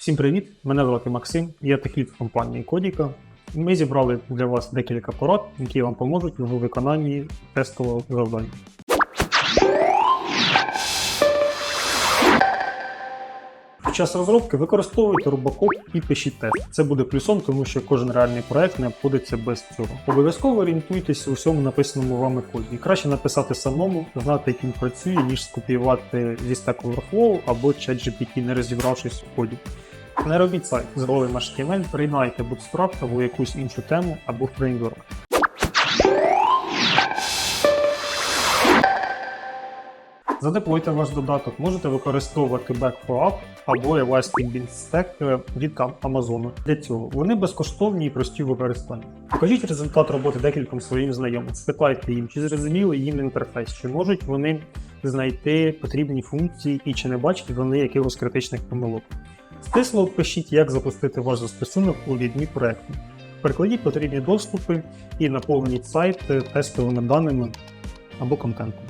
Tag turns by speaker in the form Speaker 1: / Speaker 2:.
Speaker 1: Всім привіт! Мене звати Максим, я техліт компанії Кодіка. Ми зібрали для вас декілька порад, які вам поможуть у виконанні тестового завдання. Під час розробки використовуйте Rubacop і пишіть тест. Це буде плюсом, тому що кожен реальний проект не обходиться без цього. Обов'язково орієнтуйтесь у всьому написаному вами коді. Краще написати самому, знати, як він працює, ніж скопіювати зі Stack Overflow або ChatGPT, не розібравшись у коді. Не робіть сайт з голим HTML, приєднайте Bootstrap або якусь іншу тему або фреймворк. Задеплойте ваш додаток, можете використовувати Back4App або Elastic Stack від Amazon. Для цього вони безкоштовні і прості в використанні. Покажіть результат роботи декільком своїм знайомим. Спитайте їм, чи зрозуміли їм інтерфейс, чи можуть вони знайти потрібні функції і чи не бачать вони якихось критичних помилок. Стисло пишіть, як запустити ваш застосунок у рідні проекту. Перекладіть потрібні доступи і наповніть сайт тестовими даними або контентом.